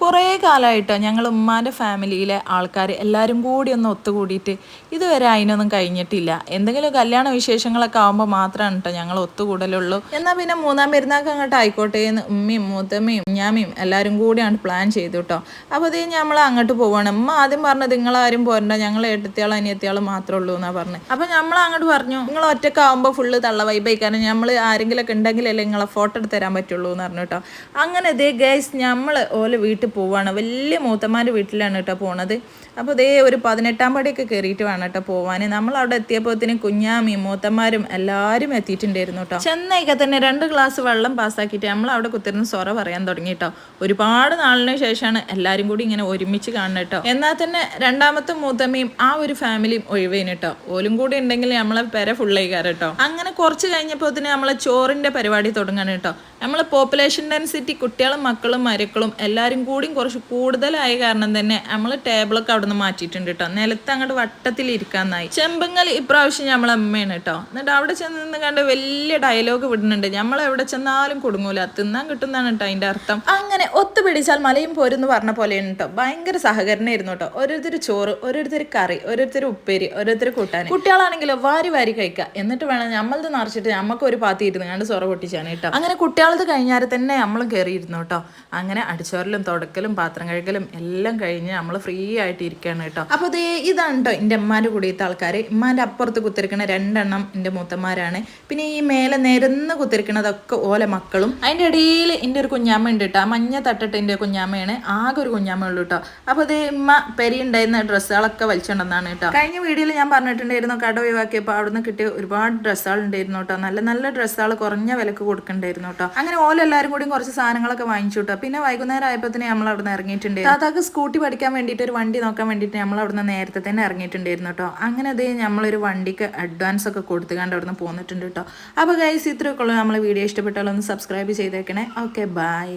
കുറേ കാലമായിട്ടോ ഞങ്ങൾ ഉമ്മാന്റെ ഫാമിലിയിലെ ആൾക്കാർ എല്ലാവരും കൂടി ഒന്ന് ഒത്തുകൂടിയിട്ട് ഇതുവരെ അതിനൊന്നും കഴിഞ്ഞിട്ടില്ല. എന്തെങ്കിലും കല്യാണ വിശേഷങ്ങളൊക്കെ ആകുമ്പോൾ മാത്രമാണ് കേട്ടോ ഞങ്ങൾ ഒത്തുകൂടലുള്ളൂ. എന്നാൽ പിന്നെ മൂന്നാം പെരുന്നാൾക്ക് അങ്ങോട്ട് ആയിക്കോട്ടെ എന്ന് ഉമ്മയും മൂത്തമ്മയും ഞാമയും എല്ലാവരും കൂടിയാണ് പ്ലാൻ ചെയ്തു കേട്ടോ അപ്പോൾ അതേ നമ്മൾ അങ്ങോട്ട് പോവാണ്. ഉമ്മ ആദ്യം പറഞ്ഞത് നിങ്ങളാരും പോരണ്ട ഞങ്ങൾ എട്ടത്തിയാളും അനിയത്തിയാളും മാത്രമേ ഉള്ളൂ എന്നാണ് പറഞ്ഞത് അപ്പോൾ നമ്മൾ അങ്ങോട്ട് പറഞ്ഞു നിങ്ങൾ ഒറ്റക്കാവുമ്പോൾ ഫുള്ള് തള്ള വൈബായിക്കാരണം നമ്മൾ ആരെങ്കിലുമൊക്കെ ഉണ്ടെങ്കിലല്ലേ നിങ്ങളെ ഫോട്ടോ എടുത്ത് തരാൻ പറ്റുള്ളൂ എന്ന് പറഞ്ഞു കേട്ടോ അങ്ങനെ ഇതേ ഗൈസ് നമ്മൾ ഓലെ വീട്ടിൽ പോവാണ്. വലിയ മൂത്തമാരുടെ വീട്ടിലാണ് കേട്ടോ പോണത്. അപ്പോൾ ഇതേ ഒരു പതിനെട്ടാം പടിയൊക്കെ കയറിയിട്ട് വേണം കേട്ടോ പോവാൻ നമ്മൾ അവിടെ എത്തിയപ്പോഴത്തേനും കുഞ്ഞാമിയും മൂത്തമാരും എല്ലാവരും എത്തിയിട്ടുണ്ടായിരുന്നു കേട്ടോ. ചെന്നൈക്കെ തന്നെ രണ്ട് ഗ്ലാസ് വെള്ളം പാസ്സാക്കിയിട്ട് നമ്മൾ അവിടെ കുത്തിരുന്ന് സൊറ പറയാൻ തുടങ്ങി കേട്ടോ. ഒരുപാട് നാളിന് ശേഷമാണ് എല്ലാവരും കൂടി ഇങ്ങനെ ഒരുമിച്ച് കാണുന്നത് കേട്ടോ. എന്നാൽ തന്നെ രണ്ടാമത്തെ മൂത്തമ്മയും ആ ഒരു ഫാമിലിയും ഒഴിവേന് കേട്ടോ. ഓലും കൂടി ഉണ്ടെങ്കിൽ നമ്മളെ പെര ഫുള്ളായി കയറി കേട്ടോ. അങ്ങനെ കുറച്ച് കഴിഞ്ഞപ്പോൾ തന്നെ നമ്മളെ ചോറിന്റെ പരിപാടി തുടങ്ങണം കേട്ടോ. നമ്മളെ പോപ്പുലേഷൻ ഡെൻസിറ്റി കുട്ടികളും മക്കളും മരക്കളും എല്ലാവരും കൂടിയും കുറച്ച് കൂടുതലായ കാരണം തന്നെ നമ്മൾ ടേബിളൊക്കെ അവിടെ നിന്ന് മാറ്റിയിട്ടുണ്ട് കേട്ടോ നിലത്ത് അങ്ങോട്ട് വട്ടത്തിൽ ഇരിക്കാന്നായി ചെമ്പങ്ങൽ ഇപ്രാവശ്യം നമ്മളെ അമ്മയാണ് കേട്ടോ എന്നിട്ട് അവിടെ ചെന്ന് നിന്ന് കണ്ട് വലിയ ഡയലോഗ് വിടുന്നുണ്ട്. നമ്മൾ എവിടെ ചെന്നാലും കൊടുങ്ങൂല. തിന്നാൻ കിട്ടുന്നതാണ് കേട്ടോ അതിന്റെ അർത്ഥം. അങ്ങനെ ഒത്തുപിടിച്ചാൽ മലയും പോരെന്ന് പറഞ്ഞ പോലെയാണ് കേട്ടോ ഭയങ്കര സഹകരണമായിരുന്നു കേട്ടോ ഓരോരുത്തർ ചോറ് ഓരോരുത്തർ കറി ഓരോരുത്തർ ഉപ്പേരി ഓരോരുത്തർ കൂട്ടാൻ കുട്ടികളാണെങ്കിലോ വാരി വാരി കഴിക്കുക എന്നിട്ട് വേണം നമ്മളത് നിറച്ചിട്ട് നമുക്ക് ഒരു പാത്തി ഇരുന്ന് കണ്ട് സൊറ പൊട്ടിച്ചാണ് കേട്ടോ അങ്ങനെ കുട്ടികളത് കഴിഞ്ഞാൽ തന്നെ നമ്മളും കയറിയിരുന്നു കേട്ടോ അങ്ങനെ അടിച്ചോരലും തുടക്കലും പാത്രം കഴുകലും എല്ലാം കഴിഞ്ഞ് നമ്മൾ ഫ്രീ ആയിട്ട് ഇരിക്കുകയാണ് കേട്ടോ. അപ്പോൾ ദേ ഇതാണ് കേട്ടോ എന്റെ അമ്മാന്റെ കൂടിയത്തെ ആൾക്കാർ ഇമ്മാന്റെ അപ്പുറത്ത് കുത്തിരിക്കണ രണ്ടെണ്ണം എന്റെ മൂത്തന്മാരാണ് പിന്നെ ഈ മേലെ നിരന്ന് കുത്തിരിക്കണതൊക്കെ ഓല മക്കളും. അതിന്റെ ഇടയിൽ എന്റെ ഒരു കുഞ്ഞാമ്മ ഉണ്ട് കേട്ടോ. ആ മഞ്ഞ തട്ടിട്ട് എന്റെ കുഞ്ഞാമ്മയാണ്. ആകെ ഒരു കുഞ്ഞാമ്മ ഉള്ളൂ കേട്ടോ. അപ്പോൾ അതേ ഇമ്മ പെരി ഉണ്ടായിരുന്ന ഡ്രസ്സുകളൊക്കെ വലിച്ചുണ്ടെന്നാണ് കേട്ടോ. കഴിഞ്ഞ വീഡിയോയിൽ ഞാൻ പറഞ്ഞിട്ടുണ്ടായിരുന്നു കട ഒഴിവാക്കിയപ്പോൾ അവിടുന്ന് കിട്ടിയ ഒരുപാട് ഡ്രസ്സുകൾ ഉണ്ടായിരുന്നു കേട്ടോ. നല്ല നല്ല ഡ്രസ്സുകൾ കുറഞ്ഞ വിലക്ക് കൊടുക്കണ്ടായിരുന്നു കേട്ടോ. അങ്ങനെ ഓലെല്ലാവരും കൂടി കുറച്ച് സാധനങ്ങളൊക്കെ വാങ്ങിച്ചു കേട്ടോ. പിന്നെ വൈകുന്നേരം ആയപ്പോൾ നമ്മൾ അവിടെ നിന്ന് ഇറങ്ങിയിട്ടുണ്ട് താത്താക്ക് സ്കൂട്ടി പഠിക്കാൻ വേണ്ടിയിട്ട് ഒരു വണ്ടി നോക്കാൻ വേണ്ടിയിട്ട് നമ്മൾ അവിടെ നിന്ന് നേരത്തെ തന്നെ ഇറങ്ങിയിട്ടുണ്ടായിരുന്നു കേട്ടോ. അങ്ങനെ അതേ നമ്മളൊരു വണ്ടിക്ക് അഡ്വാൻസ് ഒക്കെ കൊടുത്തുകൊണ്ട് അവിടെ നിന്ന് പോന്നിട്ടുണ്ട് കേട്ടോ. അപ്പോൾ ഗൈസ് ഇത്രയൊക്കെ ഉള്ളൂ. നമ്മൾ വീഡിയോ ഇഷ്ടപ്പെട്ടാലൊന്ന് സബ്സ്ക്രൈബ് ചെയ്തേക്കണേ. Okay bye